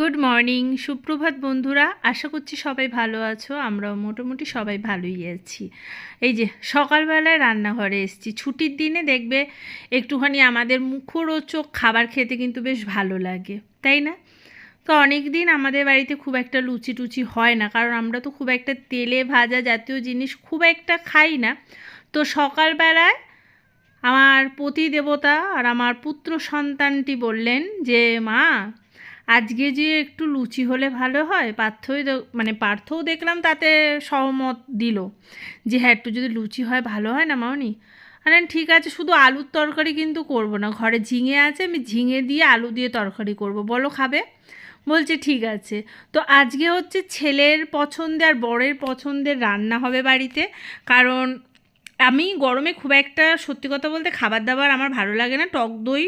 Good morning সুপ্রভাত বন্ধুরা। আশা করছি সবাই ভালো আছো। আমরাও মোটামুটি সবাই ভালোই আছি। এই যে, সকালবেলায় রান্নাঘরে এসেছি। ছুটির দিনে দেখবে একটুখানি আমাদের মুখরোচক খাবার খেতে কিন্তু বেশ ভালো লাগে, তাই না? তো অনেক দিন আমাদের বাড়িতে খুব একটা লুচি টুচি হয় না, কারণ আমরা তো খুব একটা তেলে ভাজা জাতীয় জিনিস খুব একটা খাই না। তো সকালবেলায় আমার পতি দেবতা আর আমার পুত্র সন্তানটি বললেন যে, মা আজকে যে একটু লুচি হলে ভালো হয়, পার্থই মানে পার্থও দেখলাম তাতে সহমত দিল যে হ্যাঁ একটু যদি লুচি হয় ভালো হয় না মামনি? আরে ঠিক আছে, শুধু আলুর তরকারি কিন্তু করব না, ঘরে ঝিঙে আছে, আমি ঝিঙে দিয়ে আলু দিয়ে তরকারি করব, বলো খাবে? বলছে ঠিক আছে। তো আজকে হচ্ছে ছেলের পছন্দের আর বরের পছন্দের রান্না হবে বাড়িতে, কারণ আমি গরমে খুব একটা সত্যি কথা বলতে খাবার দাবার আমার ভালো লাগে না, টক দই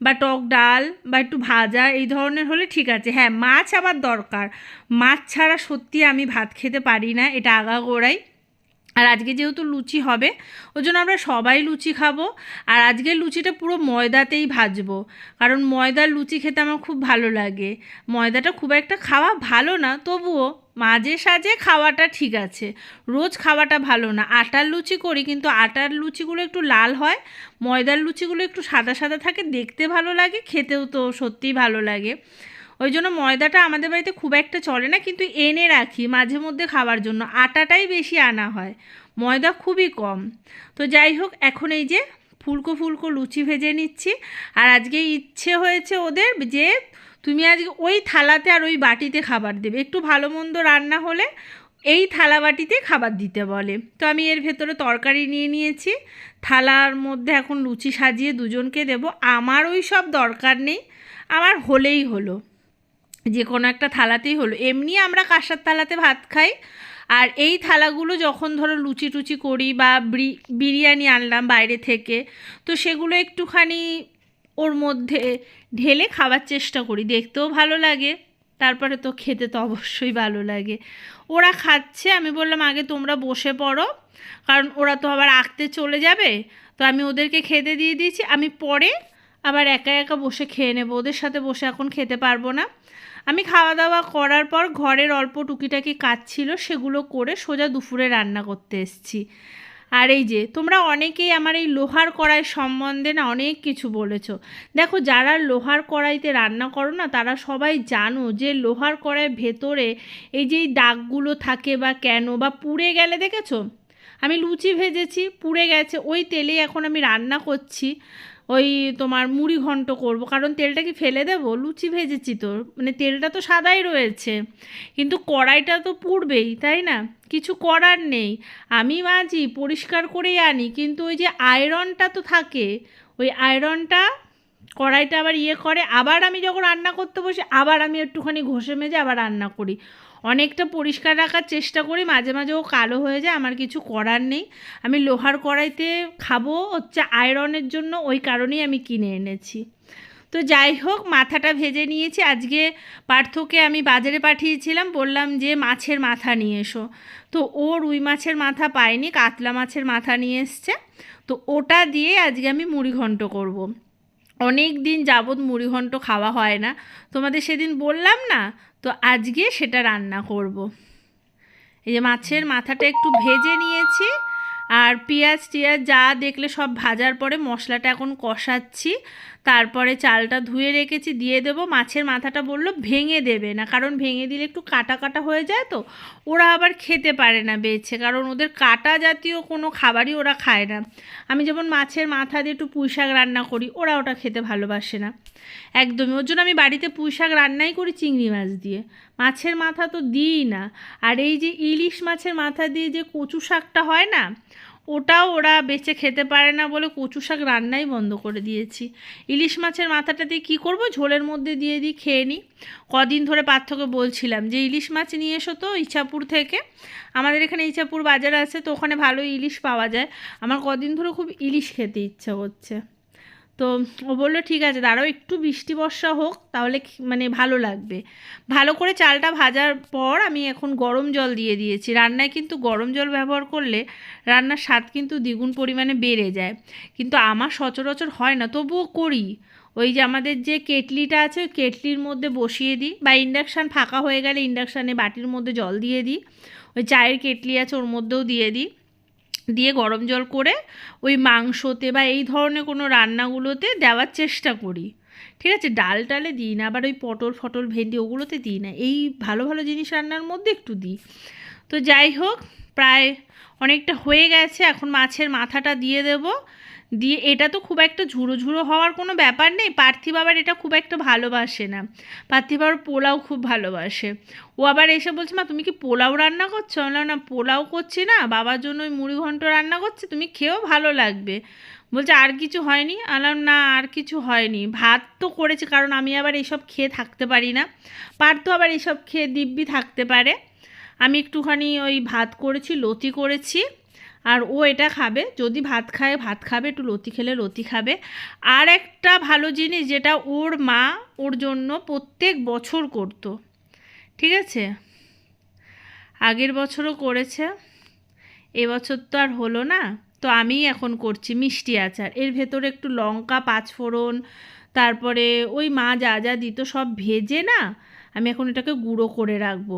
বা টক ডাল বা একটু ভাজা, এই ধরনের হলে ঠিক আছে। হ্যাঁ মাছ আবার দরকার। মাছ ছাড়া সত্যি আমি ভাত খেতে পারি না, এটা আগাগোড়াই। আর আজকে যেহেতু লুচি হবে ওই জন্য আমরা সবাই লুচি খাব। আর আজকের লুচিটা পুরো ময়দাতেই ভাজবো। কারণ ময়দার লুচি খেতে আমার খুব ভালো লাগে। ময়দাটা খুব একটা খাওয়া ভালো না, তবুও মাঝে সাঝে খাওয়াটা ঠিক আছে। রোজ খাওয়াটা ভালো না। আটার লুচি করি কিন্তু আটার লুচিগুলো একটু লাল হয়, ময়দার লুচিগুলো একটু সাদা সাদা থাকে, দেখতে ভালো লাগে, খেতেও তো সত্যিই ভালো লাগে। ওই জন্য ময়দাটা আমাদের বাড়িতে খুব একটা চলে না, কিন্তু এনে রাখি মাঝে মধ্যে খাওয়ার জন্য। আটাটাই বেশি আনা হয়, ময়দা খুবই কম। তো যাই হোক, এখন এই যে ফুলকো ফুলকো লুচি ভেজে নিচ্ছি। আর আজকে ইচ্ছে হয়েছে ওদের যে তুমি আজকে ওই থালাতে আর ওই বাটিতে খাবার দেবে। একটু ভালো মন্দ রান্না হলে এই থালা বাটিতে খাবার দিতে বলে। তো আমি এর ভেতরে তরকারি নিয়ে নিয়েছি। থালার মধ্যে এখন লুচি সাজিয়ে দুজনকে দেব। আমার ওই সব দরকার নেই। আমার হলেই হলো। যে কোনো একটা থালাতেই হলো। এমনি আমরা কাঁসার থালাতে ভাত খাই। আর এই থালাগুলো যখন ধরো লুচি টুচি করি বা বিরিয়ানি আনলাম বাইরে থেকে, তো সেগুলো একটুখানি ওর মধ্যে ঢেলে খাবার চেষ্টা করি, দেখতেও ভালো লাগে, তারপরে তো খেতে তো অবশ্যই ভালো লাগে। ওরা খাচ্ছে, আমি বললাম, আগে তোমরা বসে পড়ো। কারণ ওরা তো আবার আঁকতে চলে যাবে, তো আমি ওদেরকে খেতে দিয়ে দিয়েছি। আমি পরে আবার একা একা বসে খেয়ে নেব, ওদের সাথে বসে এখন খেতে পারব না। আমি খাওয়া দাওয়া করার পর ঘরের অল্প টুকিটাকি কাজ ছিল, সেগুলো করে সোজা দুপুরে রান্না করতে এসেছি। আর এই যে, তোমরা অনেকেই আমার এই লোহার কড়াই সম্বন্ধে না অনেক কিছু বলেছ। দেখো, যারা লোহার কড়াইতে রান্না করো না, তারা সবাই জানো যে লোহার কড়াইয়ের ভেতরে এই যে দাগগুলো থাকে বা কেন বা পুড়ে গেলে, দেখেছ? আমি লুচি ভেজেছি, পুড়ে গেছে, ওই তেলেই এখন আমি রান্না করছি। ওই তোমার মুড়ি ঘন্ট করব। কারণ তেলটা কি ফেলে দেবো? লুচি ভেজেছি তো। মানে তেলটা তো সাদাই রয়েছে। কিন্তু কড়াইটা তো পুড়বেই, তাই না? কিছু করার নেই। আমি মাজি, পরিষ্কার করেই আনি। কিন্তু ওই যে আয়রনটা তো থাকে, ওই আয়রনটা কড়াইটা আবার ইয়ে করে। আবার আমি যখন রান্না করতে বসি, আবার আমি একটুখানি ঘষে মেজে আবার রান্না করি। অনেকটা পরিষ্কার রাখার চেষ্টা করি, মাঝে মাঝে ও কালো হয়ে যায়, আমার কিছু করার নেই। আমি লোহার কড়াইতে খাব, হচ্ছে আয়রনের জন্য ওই কারণেই আমি কিনে এনেছি। তো যাই হোক, মাথাটা ভেজে নিয়েছি। আজকে পার্থকে আমি বাজারে পাঠিয়েছিলাম, বললাম যে মাছের মাথা নিয়ে এসো। তো ও রুই মাছের মাথা পায়নি, কাতলা মাছের মাথা নিয়ে এসছে। তো ওটা দিয়ে আজকে আমি মুড়ি ঘন্ট করব। অনেক দিন যাবৎ মুড়িঘণ্ট খাওয়া হয় না। তোমাদের সেদিন বললাম না তো আজকে সেটা রান্না করব। এই যে মাছের মাথাটা একটু ভেজে নিয়েছি আর পেঁয়াজ টিয়াজ যা দেখলে সব ভাজার পরে মশলাটা এখন কষাচ্ছি তারপরে চালটা ধুয়ে রেখেছি, দিয়ে দেবো। মাছের মাথাটা বলল ভেঙে দেবে না, কারণ ভেঙে দিলে একটু কাটা কাটা হয়ে যায় তো। ওরা আবার খেতে পারে না বেছে, কারণ ওদের কাটা জাতীয় কোনো খাবারই ওরা খায় না। আমি যেমন মাছের মাথা দিয়ে একটু পুঁই শাক রান্না করি, ওরা ওটা খেতে ভালোবাসে না। একদমই, ওর জন্য আমি বাড়িতে পুঁই শাক রান্নাই করি চিংড়ি মাছ দিয়ে। মাছের মাথা তো দিই না। আর এই যে ইলিশ মাছের মাথা দিয়ে যে কচু শাকটা হয় না ওটাও ওরা বেঁচে খেতে পারে না বলে কচু শাক রান্নাই বন্ধ করে দিয়েছি। ইলিশ মাছের মাথাটা দিয়ে কী করব? ঝোলের মধ্যে দিয়ে দিই, খেয়ে নিই। কদিন ধরে পার্থকে বলছিলাম যে, ইলিশ মাছ নিয়ে এসো তো ইছাপুর থেকে। আমাদের এখানে ইছাপুর বাজার আছে তো ওখানে ভালো ইলিশ পাওয়া যায়। আমার কদিন ধরে খুব ইলিশ খেতে ইচ্ছা করছে। তো ও বলল, ঠিক আছে, দাঁড়াও, একটু বৃষ্টি বর্ষা হোক, তাহলে মানে ভালো লাগবে। ভালো করে চালটা ভাজার পর আমি এখন গরম জল দিয়ে দিয়েছি। রান্নায় কিন্তু গরম জল ব্যবহার করলে রান্নার স্বাদ কিন্তু দ্বিগুণ পরিমাণে বেড়ে যায়। কিন্তু আমার সচরাচর হয় না, তবুও করি। ওই যে আমাদের যে কেটলিটা আছে, ওই কেটলির মধ্যে বসিয়ে দিই বা ইন্ডাকশান ফাঁকা হয়ে গেলে ইন্ডাকশানে বাটির মধ্যে জল দিয়ে দিই। ওই চায়ের কেটলি আছে, ওর মধ্যেও দিয়ে দিই। দিয়ে গরম জল করে ওই মাংসতে বা এই ধরনের কোনো রান্নাগুলোতে দেওয়ার চেষ্টা করি। ঠিক আছে? ডাল টালে দিই না, আবার ওই পটল ফটল ভেন্ডি ওগুলোতে দিই না। এই ভালো ভালো জিনিস রান্নার মধ্যে একটু দিই। তো যাই হোক, প্রায় অনেকটা হয়ে গেছে। এখন মাছের মাথাটা দিয়ে দেব। দিয়ে এটা তো খুব একটা ঝুড়ো ঝুড়ো হওয়ার কোনো ব্যাপার নেই। পার্থিব আবার এটা খুব একটা ভালোবাসে না। পার্থিব আবার পোলাও খুব ভালোবাসে। ও আবার এসে বলছে মা তুমি কি পোলাও রান্না করছ? বললাম, না পোলাও করছি না। বাবার জন্য ওই মুড়ি ঘন্ট রান্না করছে। তুমি খেয়েও ভালো লাগবে। বলছে আর কিছু হয়নি? আলাম না আর কিছু হয়নি। ভাত তো করেছে কারণ আমি আবার এইসব খেয়ে থাকতে পারি না। পার্থ আবার এইসব খেয়ে দিব্যি থাকতে পারে। আমি একটুখানি ওই ভাত করেছি লতি করেছি। আর ও এটা খাবে, যদি ভাত খায়, ভাত খাবে, একটু লতি খেলে লতি খাবে। আর একটা ভালো জিনিস যেটা ওর মা ওর জন্য প্রত্যেক বছর করতো, ঠিক আছে? আগের বছরও করেছে, এবছর তো আর হলো না। তো আমিই এখন করছি মিষ্টি আচার। এর ভেতরে একটু লঙ্কা, পাঁচফোড়ন, তারপরে ওই মা যা যা দিত সব ভেজে না, আমি এখন এটাকে গুঁড়ো করে রাখব।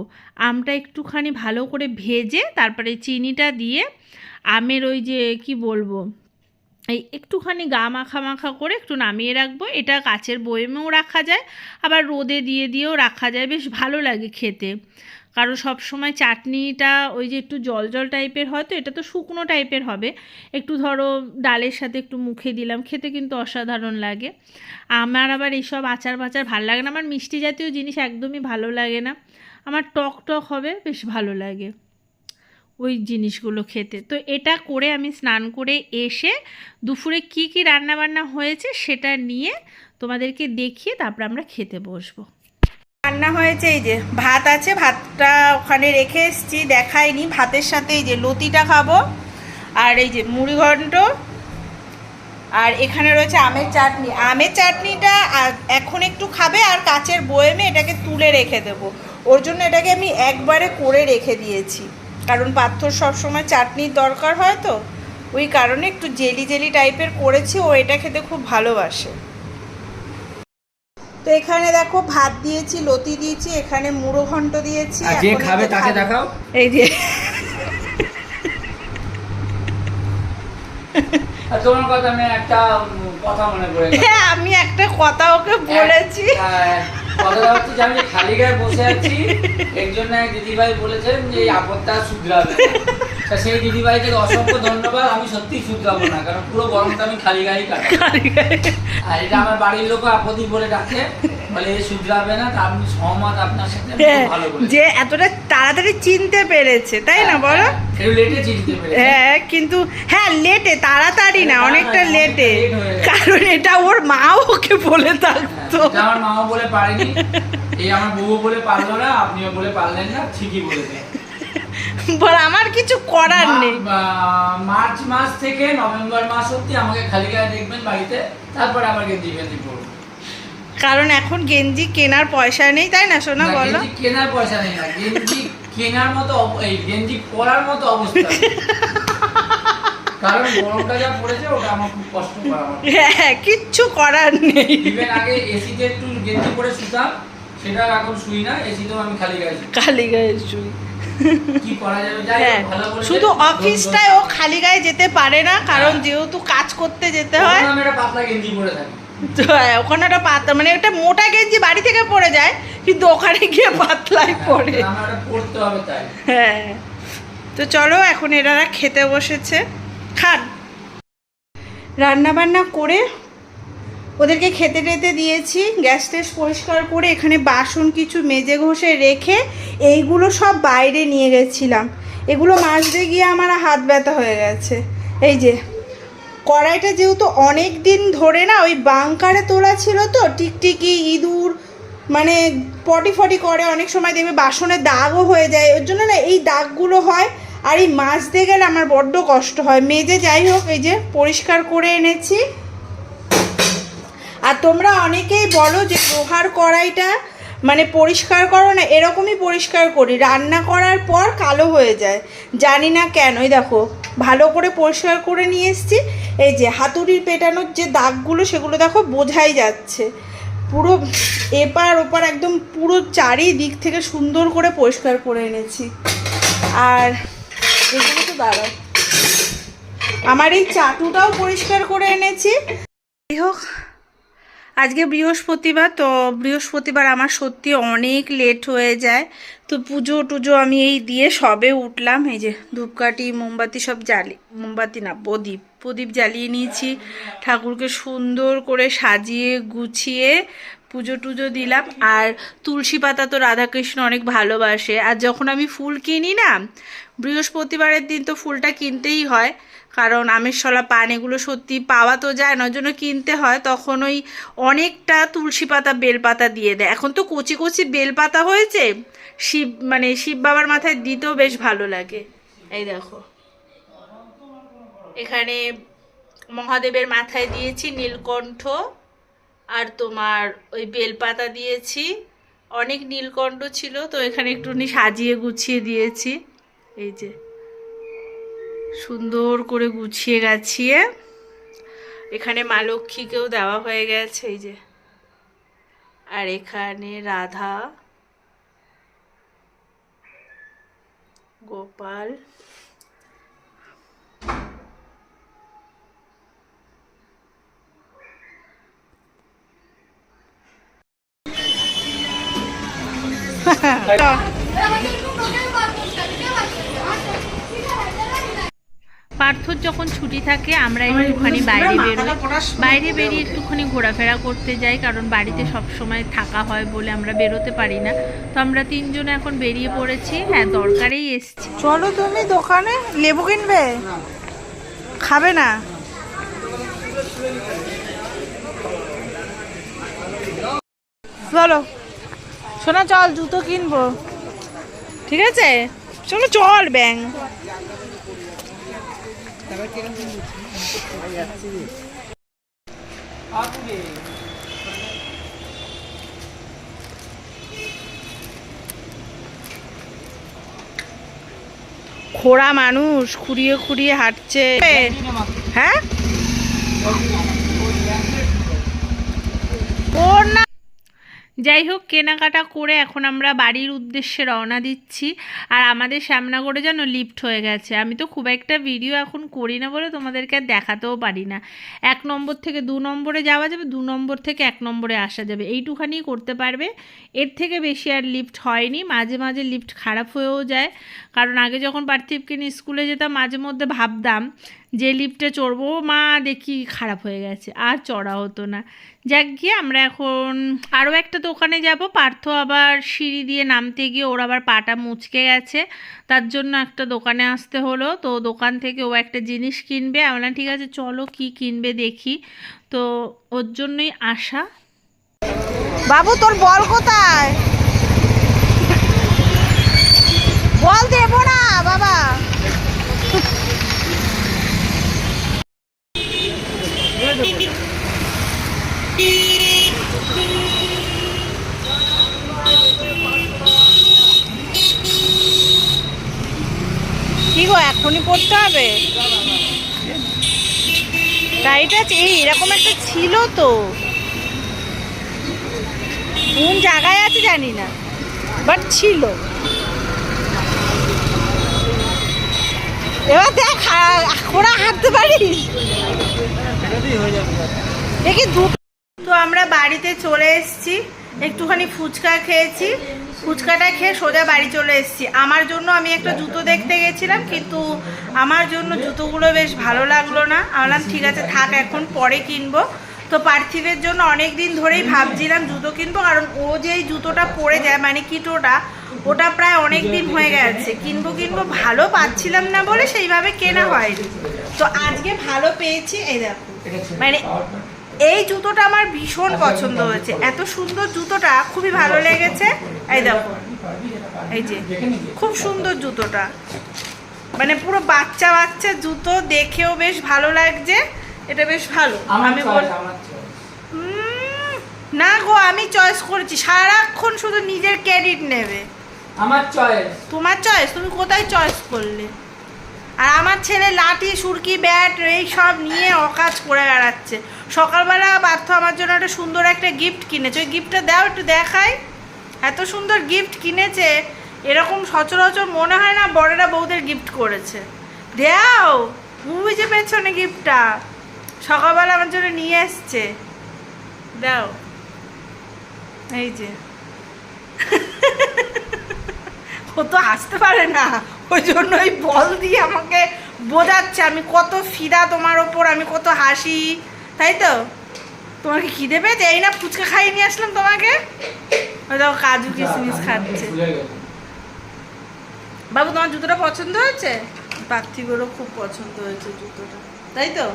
আমটা একটুখানি ভালো করে ভেজে তারপরে চিনিটা দিয়ে আমের ওই যে, কি বলব, এই একটুখানি গা মাখা মাখা করে একটু নামিয়ে রাখব। এটা কাচের বয়েমেও রাখা যায়, আবার রোদে দিয়ে দিয়েও রাখা যায়। বেশ ভালো লাগে খেতে। কারণ সব সময় চাটনিটা ওই যে একটু জল জল টাইপের হয় তো, এটা তো শুকনো টাইপের হবে। একটু ধরো ডালের সাথে একটু মুখে দিলাম, খেতে কিন্তু অসাধারণ লাগে। আমার আবার এইসব আচার বাচার ভালো লাগে না। আমার মিষ্টি জাতীয় জিনিস একদমই ভালো লাগে না। আমার টক টক হবে, বেশ ভালো লাগে। ওই জিনিসগুলো খেতে। তো এটা করে আমি স্নান করে এসে দুপুরে কি কি রান্না বান্না হয়েছে সেটা নিয়ে তোমাদেরকে দেখিয়ে তারপর আমরা খেতে বসবো। রান্না হয়েছে এই যে, ভাত আছে, ভাতটা ওখানে রেখে এসেছি, দেখাইনি, ভাতের সাথে এই যে লতিটা খাব, আর এই যে মুড়ি ঘন্ট, আর এখানে রয়েছে আমের চাটনি। আমের চাটনিটা এখন একটু খাবে, আর কাচের বয়েমে এটাকে তুলে রেখে দেবো। ওর জন্য এটাকে আমি একবারে করে রেখে দিয়েছি। কারণ পাথর সবসময় চাটনির দরকার হয় তো। ওই কারণে একটু জেলি জেলি টাইপের করেছি ও এটা খেতে খুব ভালোবাসে। তো এখানে দেখো ভাত দিয়েছি লতি দিয়েছি এখানে মুড়ো ঘন্ট দিয়েছি আর যে খাবে তাকে দেখাও। এই যে। আর তোমার কথা আমি একটা কথা মনে পড়ে হ্যাঁ আমি একটা কথা ওকে বলেছি। হ্যাঁ, কথাটা হচ্ছে যে আমি খালি গায়ে বসে আছি এর জন্য এক দিদিভাই বলেছেন যে এই আপদটা শুধরাবে তা সেই দিদিভাইকে অসংখ্য ধন্যবাদ আমি সত্যি শুধরাবো না কারণ পুরো গরমটা আমি খালি গায়ে। কাটাই আর এটা আমার বাড়ির লোক আপদি বলে ডাকে। বলে বলে যে এতটা তাড়াতাড়ি চিনতে পেরেছে তাই না বলো? লেটে চিনতে পেরেছি। হ্যাঁ কিন্তু হ্যাঁ লেটে তাড়াতাড়ি না অনেকটা লেটে হয়ে। কারণ এটা ওর মাও ওকে বলে থাকতো। আমার মাও বলে পারেনি। এই আমার বউ বলে পারল না আপনিও বলে পারলেন না ঠিকই বলেছেন বল আমার কিছু করার নেই। মার্চ মাস থেকে নভেম্বর মাস অব্দি আমাকে খালি গায়ে দেখবেন বাড়িতে তারপরে ফেঞ্জি পরবো কারণ এখন গেঞ্জি কেনার পয়সা নেই তাই না শোনা না, বলো? কেনার পয়সা নেই না গেঞ্জি কেনার মতো এই গেঞ্জি পরার মতো অবস্থা। কারণ গরমটা যা পড়েছে ওটা আমার খুব কষ্ট করা হ্যাঁ কিচ্ছু করার নেই। ইভেন আগে এসিতে একটু গেঞ্জি পরে শুতাম সেটা এখন শুই না এসিতেও আমি খালি গায়ে খালি গায়ে শুই। কি করা যাবে? যাই হোক, হ্যাঁ শুধু অফিসটায় ও খালি গায়ে যেতে পারে না কারণ হ্যাঁ। যেহেতু কাজ করতে যেতে হয়। পাতলা গেঞ্জি পরে থাকি। হ্যাঁ, ওখানে একটা পাতলা মানে একটা মোটা গেঞ্জি বাড়ি থেকে পরে যায় কিন্তু ওখানে গিয়ে পাতলাই পরে হ্যাঁ, তাই। হ্যাঁ তো চলো এখন এনারা খেতে বসেছে। খান। রান্না বান্না করে ওদেরকে খেতে টেতে দিয়েছি গ্যাস ট্যাস পরিষ্কার করে এখানে বাসন কিছু মেজে ঘষে রেখে এইগুলো সব বাইরে নিয়ে গেছিলাম। এগুলো মাজতে গিয়ে আমার হাত ব্যথা হয়ে গেছে। এই যে কড়াইটা যেহেতু অনেক দিন ধরে না, ওই বাংকারে তোলা ছিল তো, টিকটিকি, ইঁদুর মানে পটি ফটি করে, অনেক সময় দেখবে বাসনে দাগও হয়ে যায়, ওর জন্য না এই দাগগুলো হয়, আর এই মাজতে গেলে আমার বড্ড কষ্ট হয়। মেজে যাই হোক, এই যে পরিষ্কার করে এনেছি। আর তোমরা অনেকেই বলো যে লোহার কড়াইটা মানে পরিষ্কার করো না, এরকমই পরিষ্কার করি। রান্না করার পর কালো হয়ে যায়। জানি না কেনই দেখো, ভালো করে পরিষ্কার করে নিয়ে এসেছি। এই যে হাতুড়ির পেটানোর যে দাগগুলো, সেগুলো দেখো বোঝাই যাচ্ছে। পুরো এপার ওপার একদম পুরো চারিদিক থেকে সুন্দর করে পরিষ্কার করে এনেছি। আর এগুলো তো দাঁড়াও। আমার এই চাটুটাও পরিষ্কার করে এনেছি। হোক আজকে বৃহস্পতিবার, তো বৃহস্পতিবার আমার সত্যি অনেক লেট হয়ে যায়। তো পুজো টুজো আমি এই দিয়ে সবে উঠলাম। এই যে ধূপকাঠি, মোমবাতি সব জ্বালি, মোমবাতি না, প্রদীপ প্রদীপ জ্বালিয়ে নিয়েছি। ঠাকুরকে সুন্দর করে সাজিয়ে, গুছিয়ে পুজো টুজো দিলাম। আর তুলসী পাতা তো রাধাকৃষ্ণ অনেক ভালোবাসে। আর যখন আমি ফুল কিনি না বৃহস্পতিবারের দিন তো ফুলটা কিনতেই হয়, কারণ আমেরশলা পান এগুলো সত্যি পাওয়া তো যায় না জন্য কিনতে হয়, তখন ওই অনেকটা তুলসী পাতা বেলপাতা দিয়ে দেয়। এখন তো কচি কচি বেলপাতা হয়েছে, শিব মানে শিব বাবার মাথায় দিতেও বেশ ভালো লাগে। এই দেখো। এখানে মহাদেবের মাথায় দিয়েছি নীলকণ্ঠ আর তোমার ওই বেলপাতা দিয়েছি। অনেক নীলকণ্ঠ ছিল, তো এখানে একটুখানি সাজিয়ে গুছিয়ে দিয়েছি। এই যে, সুন্দর করে গুছিয়ে গাছিয়ে এখানে মা লক্ষ্মীকেও দেওয়া হয়ে গেছে, এই যে। আর এখানে রাধা, গোপাল পার্থর যখন ছুটি থাকে আমরা একটুখানি বাইরে বেরোই। বাইরে বেরিয়ে একটুখানি ঘোরাফেরা করতে যাই কারণ বাড়িতে সব সময় থাকা হয় বলে আমরা বেরোতে পারি না। তো আমরা তিনজন এখন বেরিয়ে পড়েছি। হ্যাঁ দরকারেই এসছি। চলো তুমি দোকানে লেবু কিনবে? খাবে না? চলো। শোনা চল জুতো কিনবো। ঠিক আছে? চলো চল ব্যাং। খোড়া মানুষ খুঁড়িয়ে খুঁড়িয়ে হাঁটছে। হ্যাঁ ওর না যাই হোক কেনাকাটা করে এখন আমরা বাড়ির উদ্দেশ্যে রওনা দিচ্ছি। আর আমাদের শ্যামনগরে যেন লিফট হয়ে গেছে। আমি তো খুব একটা ভিডিও এখন করি না বলে তোমাদেরকে আর দেখাতেও পারি না। এক নম্বর থেকে দু নম্বরে যাওয়া যাবে, দু নম্বর থেকে এক নম্বরে আসা যাবে। এইটুখানি করতে পারবে। এর থেকে বেশি আর লিফট হয়নি। মাঝে মাঝে লিফট খারাপ হয়েও যায়। কারণ আগে যখন পার্থিবকে নিয়ে স্কুলে যেতাম, মাঝে মধ্যে ভাবতাম যে লিফটে চড়বো, মা দেখি খারাপ হয়ে গেছে, আর চড়া হতো না। যাক, গিয়ে আমরা এখন আরও একটা দোকানে যাব। পার্থ আবার সিঁড়ি দিয়ে নামতে গিয়ে ওর আবার পাটা মুচকে গেছে। তার জন্য একটা দোকানে আসতে হলো। তো দোকান থেকে ও একটা জিনিস কিনবে। আমরা ঠিক আছে, চলো কি কিনবে দেখি। তো ওর জন্যই আসা বাবু, তোর বল কোথায় বল দেবো না বাবা কি গো এখনই পড়তে হবে? গাড়িটা এই এরকম একটা ছিল তো। কোন জায়গায় আছে জানি না বাট ছিল। এবার দেখ খোড়া হাঁটতে পারিস? দেখি দু তো আমরা বাড়িতে চলে এসেছি, একটুখানি ফুচকা খেয়েছি ফুচকাটা খেয়ে সোজা বাড়ি চলে এসেছি। আমার জন্য আমি একটা জুতো দেখতে গেছিলাম, কিন্তু আমার জন্য জুতোগুলো বেশ ভালো লাগল না। বললাম, ঠিক আছে, থাক, এখন পরে কিনবো। তো পার্থিবের জন্য অনেক দিন ধরেই ভাবছিলাম জুতো কিনবো, কারণ ও যেই জুতোটা পরে যায় মানে কিটোটা, ওটা প্রায় অনেক দিন হয়ে গেছে। কিনবো কিনবো, ভালো পাচ্ছিলাম না বলে সেইভাবে কেনা হয়নি। তো আজকে ভালো পেয়েছি, এই দেখো। মানে এই জুতোটা আমার ভীষণ পছন্দ হয়েছে। এত সুন্দর জুতোটা খুবই ভালো লেগেছে। এই দেখো এই যে খুব সুন্দর জুতোটা। মানে পুরো বাচ্চা বাচ্চা জুতো দেখেও বেশ ভালো লাগছে। এটা বেশ ভালো। আমি বল না গো আমি চয়েস করেছি। সারাক্ষণ শুধু নিজের ক্রেডিট নেবে। আমার চয়েস তোমার চয়েস তুমি কোথায় চয়েস করলে? আর আমার ছেলে লাঠি, সুরকি, ব্যাট, এই সব নিয়ে অকাজ করে বেড়াচ্ছে। সকালবেলা পার্থ আমার জন্য একটা সুন্দর একটা গিফট কিনেছে। ওই গিফটটা দাও, একটু দেখাই। এত সুন্দর গিফট কিনেছে, এরকম সচরাচর মনে হয় না বড়রা বউদের গিফট করেছে। দাও বুঝে যে পেছনে গিফটটা সকালবেলা আমার জন্য নিয়ে এসছে। দাও। এই যে। ও তো আসতে পারে না। ওই জন্য ওই বল দিয়ে আমাকে বোঝাচ্ছে আমি কত ফিদা তোমার ওপর আমি কত হাসি তাই তো? তোমার কি খিদে পেয়েছে? এই না ফুচকা খাইয়ে নিয়ে আসলাম তোমাকে? দেখো কাজু কিশমিশ খাচ্ছে। বাবু তোমার জুতোটা পছন্দ হয়েছে? পার্থিবেরও খুব পছন্দ হয়েছে জুতোটা তাই তো?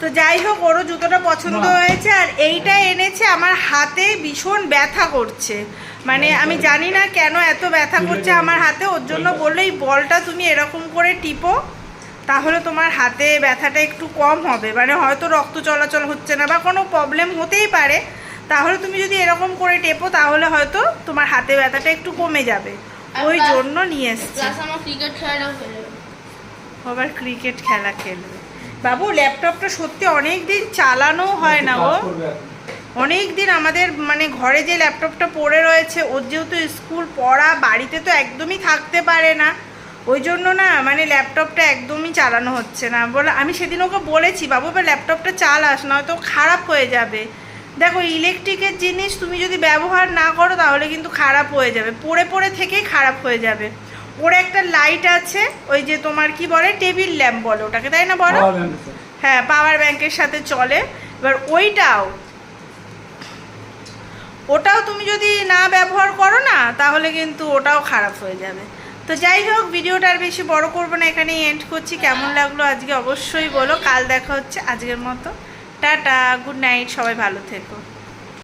তো যাই হোক ওরও জুতোটা পছন্দ হয়েছে আর এইটা এনেছে আমার হাতে ভীষণ ব্যথা করছে। মানে আমি জানি না কেন এত ব্যথা করছে আমার হাতে ওর জন্য বলল এই বলটা তুমি এরকম করে টিপো তাহলে তোমার হাতে ব্যথাটা একটু কম হবে। মানে হয়তো রক্ত চলাচল হচ্ছে না বা কোনো প্রবলেম হতেই পারে তাহলে তুমি যদি এরকম করে টেপো তাহলে হয়তো তোমার হাতে ব্যথাটা একটু কমে যাবে। ওই জন্য নিয়ে এসছে। আবার ক্রিকেট খেলা খেলবে। বাবু ল্যাপটপটা সত্যি অনেক দিন চালানো হয় না ও। অনেক দিন আমাদের মানে ঘরে যে ল্যাপটপটা পড়ে রয়েছে ওর যেহেতু স্কুল পড়া বাড়িতে তো একদমই থাকতে পারে না। ওই জন্য না মানে ল্যাপটপটা একদমই চালানো হচ্ছে না। বলে আমি সেদিন ওকে বলেছি বাবু এবার ল্যাপটপটা চালাস নয়তো খারাপ হয়ে যাবে। দেখো ইলেকট্রিকের জিনিস তুমি যদি ব্যবহার না করো তাহলে কিন্তু খারাপ হয়ে যাবে। পড়ে পড়ে থেকেই খারাপ হয়ে যাবে। ওর একটা লাইট আছে ওই যে তোমার কি বলে টেবিল ল্যাম্প বলে ওটাকে তাই না বলো। হ্যাঁ পাওয়ার ব্যাংকের সাথে চলে। এবার ওইটাও ওটাও তুমি যদি না ব্যবহার করো না, তাহলে কিন্তু ওটাও খারাপ হয়ে যাবে। তো যাই হোক, ভিডিওটা আর বেশি বড় করব না, এখানেই এন্ড করছি। কেমন লাগল আজকে অবশ্যই বলো। কাল দেখা হচ্ছে আজকের মতো। টাটা গুড নাইট সবাই ভালো থেকো।